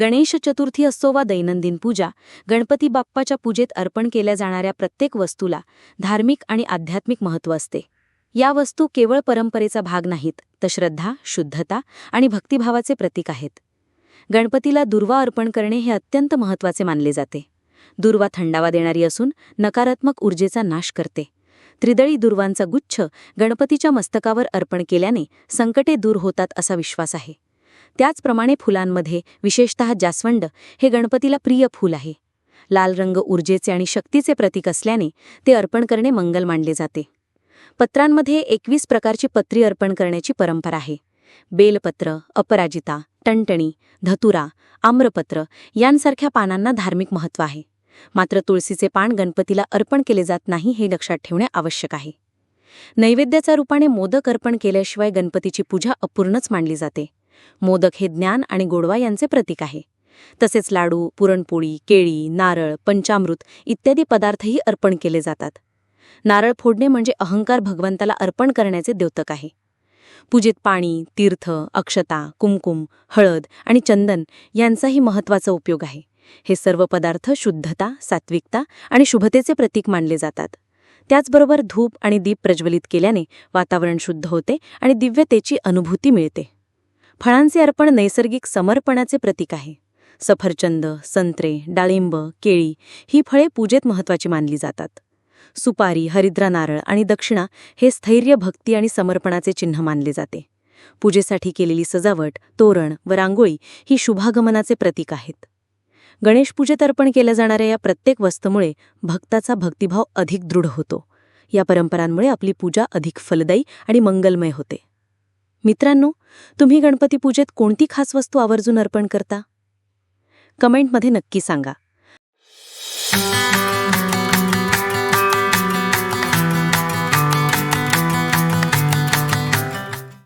गणेश चतुर्थी असो वा दैनंदिन पूजा गणपती बाप्पाच्या पूजेत अर्पण केल्या जाणाऱ्या प्रत्येक वस्तूला धार्मिक आणि आध्यात्मिक महत्त्व असते. या वस्तू केवळ परंपरेचा भाग नाहीत तर श्रद्धा शुद्धता आणि भक्तिभावाचे प्रतीक आहेत. गणपतीला दुर्वा अर्पण करणे हे अत्यंत महत्त्वाचे मानले जाते. दुर्वा थंडावा देणारी असून नकारात्मक ऊर्जेचा नाश करते. त्रिदळी दुर्वांचा गुच्छ गणपतीच्या मस्तकावर अर्पण केल्याने संकटे दूर होतात असा विश्वास आहे. त्याचप्रमाणे फुलांमध्ये विशेषतः जास्वंड हे गणपतीला प्रिय फूल आहे. लाल रंग ऊर्जेचे आणि शक्तीचे प्रतीक असल्याने ते अर्पण करणे मंगल मानले जाते. पत्रांमध्ये एकवीस प्रकारची पत्री अर्पण करण्याची परंपरा आहे. बेलपत्र अपराजिता टणटणी धतुरा आम्रपत्र यांसारख्या पानांना धार्मिक महत्त्व आहे. मात्र तुळशीचे पान गणपतीला अर्पण केले जात नाही हे लक्षात ठेवणे आवश्यक आहे. नैवेद्याच्या रूपाने मोदक अर्पण केल्याशिवाय गणपतीची पूजा अपूर्णच मानली जाते. मोदक हे ज्ञान आणि गोडवा यांचे प्रतीक आहे. तसेच लाडू पुरणपोळी केळी नारळ पंचामृत इत्यादी पदार्थही अर्पण केले जातात. नारळ फोडणे म्हणजे अहंकार भगवंताला अर्पण करण्याचे द्योतक आहे. पूजेत पाणी तीर्थ अक्षता कुमकुम हळद आणि चंदन यांचाही महत्त्वाचा उपयोग आहे. हे सर्व पदार्थ शुद्धता सात्विकता आणि शुभतेचे प्रतीक मानले जातात. त्याचबरोबर धूप आणि दीप प्रज्वलित केल्याने वातावरण शुद्ध होते आणि दिव्यतेची अनुभूती मिळते. फळांचे अर्पण नैसर्गिक समर्पणाचे प्रतीक आहे. सफरचंद संत्रे डाळिंब केळी ही फळे पूजेत महत्त्वाची मानली जातात. सुपारी हरिद्रा नारळ आणि दक्षिणा हे स्थैर्य भक्ती आणि समर्पणाचे चिन्ह मानले जाते. पूजेसाठी केलेली सजावट तोरण व रांगोळी ही शुभागमनाचे प्रतीक आहेत. गणेश पूजेत अर्पण केल्या जाणाऱ्या या प्रत्येक वस्तूमुळे भक्ताचा भक्तिभाव अधिक दृढ होतो. या परंपरांमुळे आपली पूजा अधिक फलदायी आणि मंगलमय होते. मित्रांनो तुम्ही गणपती पूजेत कोणती खास वस्तू आवर्जून अर्पण करता? कमेंटमध्ये नक्की सांगा.